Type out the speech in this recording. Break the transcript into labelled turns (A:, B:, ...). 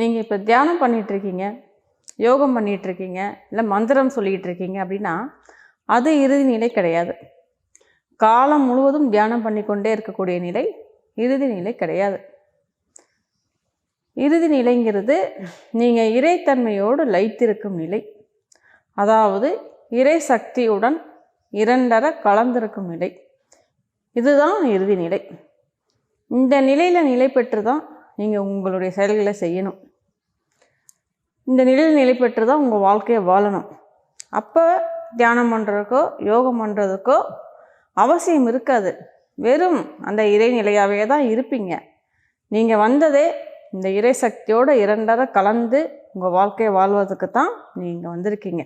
A: நீங்கள் இப்போ தியானம் பண்ணிகிட்ருக்கீங்க யோகம் பண்ணிகிட்ருக்கீங்க இல்லை மந்திரம் சொல்லிகிட்டு இருக்கீங்க அப்படின்னா அது இறுதி நிலை கிடையாது. காலம் முழுவதும் தியானம் பண்ணிக்கொண்டே இருக்கக்கூடிய நிலை இறுதி நிலை கிடையாது. இறுதி நிலைங்கிறது நீங்கள் இறைத்தன்மையோடு லைத்திருக்கும் நிலை. அதாவது இறை சக்தியுடன் இரண்டர கலந்திருக்கும் நிலை. இதுதான் இறுதி நிலை. இந்த நிலையில் நிலை பெற்று தான் நீங்கள் உங்களுடைய செயல்களை செய்யணும். இந்த நிலையில் நிலை பெற்று தான் உங்கள் வாழ்க்கையை வாழணும். அப்போ தியானம் பண்ணுறதுக்கோ யோகம் பண்ணுறதுக்கோ அவசியம் இருக்காது. வெறும் அந்த இறைநிலையாகவே தான் இருப்பீங்க. நீங்கள் வந்ததே இந்த இறை சக்தியோடு இரண்டரை கலந்து உங்கள் வாழ்க்கையை வாழ்வதற்கு தான் நீங்கள் வந்திருக்கீங்க.